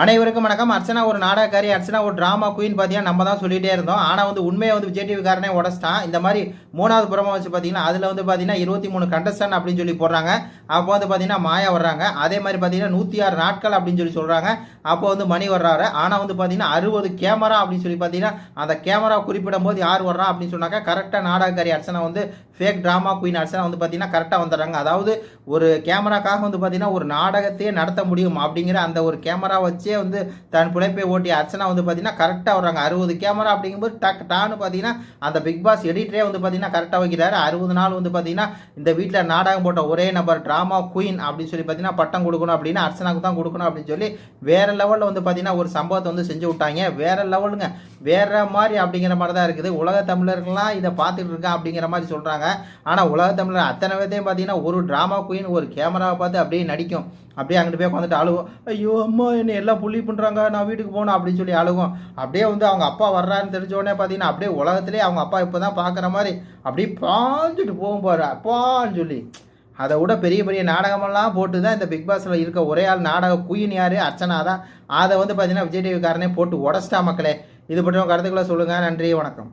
அனைவருக்கும் வணக்கம். அர்ச்சனா ஒரு நாடகக்காரி அர்ச்சனா ஒரு ட்ராமா குயின் பார்த்தீங்கன்னா நம்ம தான் சொல்லிட்டே இருந்தோம். ஆனால் வந்து உண்மையை வந்து விஜய் டிவிக்காரனே உடச்சிட்டான். இந்த மாதிரி மூணாவது புறமா வச்சு பார்த்தீங்கன்னா அதில் வந்து பார்த்தீங்கன்னா இருபத்தி மூணு கண்டஸ்டன் அப்படின்னு சொல்லி போடுறாங்க. அப்போ வந்து பார்த்தீங்கன்னா மாயா வர்றாங்க. அதே மாதிரி பார்த்தீங்கன்னா நூற்றி ஆறு நாட்கள் அப்படின்னு சொல்லி சொல்கிறாங்க அப்போ வந்து மணி வர்றாரு. ஆனால் வந்து பார்த்தீங்கன்னா அறுபது கேமரா அப்படின்னு சொல்லி பார்த்தீங்கன்னா அந்த கேமரா குறிப்பிடும் போது யார் வர்றா அப்படின்னு சொன்னாக்கா கரெக்டாக நாடகக்காரி அர்ச்சனா வந்து ஃபேக் ட்ராமா குயின் அர்ச்சனா வந்து பார்த்தீங்கன்னா கரெக்டாக வந்துடுறாங்க. அதாவது ஒரு கேமராக்காக வந்து பார்த்தீங்கன்னா ஒரு நாடகத்தையே நடத்த முடியும் அப்படிங்கிற அந்த ஒரு கேமரா வச்சே வந்து தன் பிழைப்பை ஓட்டிய அர்ச்சனா வந்து பார்த்தீங்கன்னா கரெக்டாக வர்றாங்க. அறுபது கேமரா அப்படிங்கும்போது டக் டான்னு பார்த்தீங்கன்னா அந்த பிக் பாஸ் எடிட்டரே வந்து பார்த்தீங்கன்னா கரெக்டாக வைக்கிறாரு. அறுபது நாள் வந்து பார்த்தீங்கன்னா இந்த வீட்டில் நாடகம் போட்ட ஒரே நபர் ட்ராமா குயின் அப்படின்னு சொல்லி பார்த்தீங்கன்னா பட்டம் கொடுக்கணும் அப்படின்னு அர்ச்சனாக்கு தான் கொடுக்கணும் அப்படின்னு சொல்லி வேற லெவலில் வந்து பார்த்தீங்கன்னா ஒரு சம்பவத்தை வந்து செஞ்சு விட்டாங்க. வேற லெவலுங்க வேற மாதிரி அப்படிங்கிற மாதிரி தான் இருக்குது. உலக தமிழர்கள்லாம் இதை பார்த்துட்டு இருக்கா அப்படிங்கிற மாதிரி சொல்கிறாங்க ஆனால் உலக தமிழர் அத்தனை பேர்த்தையும் பார்த்தீங்கன்னா ஒரு ட்ராமா குயின் ஒரு கேமராவை பார்த்து அப்படியே நடிக்கும். அப்படியே அங்கிட்டு போய் உட்காந்துட்டு அழுகும். ஐயோ அம்மா என்னை எல்லாம் புள்ளி பண்ணுறாங்க நான் வீட்டுக்கு போகணும் அப்படின்னு சொல்லி அழுகும். அப்படியே வந்து அவங்க அப்பா வர்றாருன்னு தெரிஞ்ச உடனே பார்த்தீங்கன்னா அப்படியே உலகத்திலே அவங்க அப்பா இப்போ தான் பார்க்குற மாதிரி அப்படியே பாஞ்சுட்டு போகும் பாரு. அப்பான்னு சொல்லி. அதை விட பெரிய பெரிய நாடகமெல்லாம் போட்டு தான் இந்த பிக் பாஸில் இருக்க ஒரே ஆள் நாடக குயின் யார்? அர்ச்சனா தான். அதை வந்து பார்த்தீங்கன்னா விஜய் டிவிக்காரனே போட்டு உடச்சிட்டா மக்களே. இது பற்றி உங்கள் கருத்துக்களை சொல்லுங்கள் நன்றி வணக்கம்.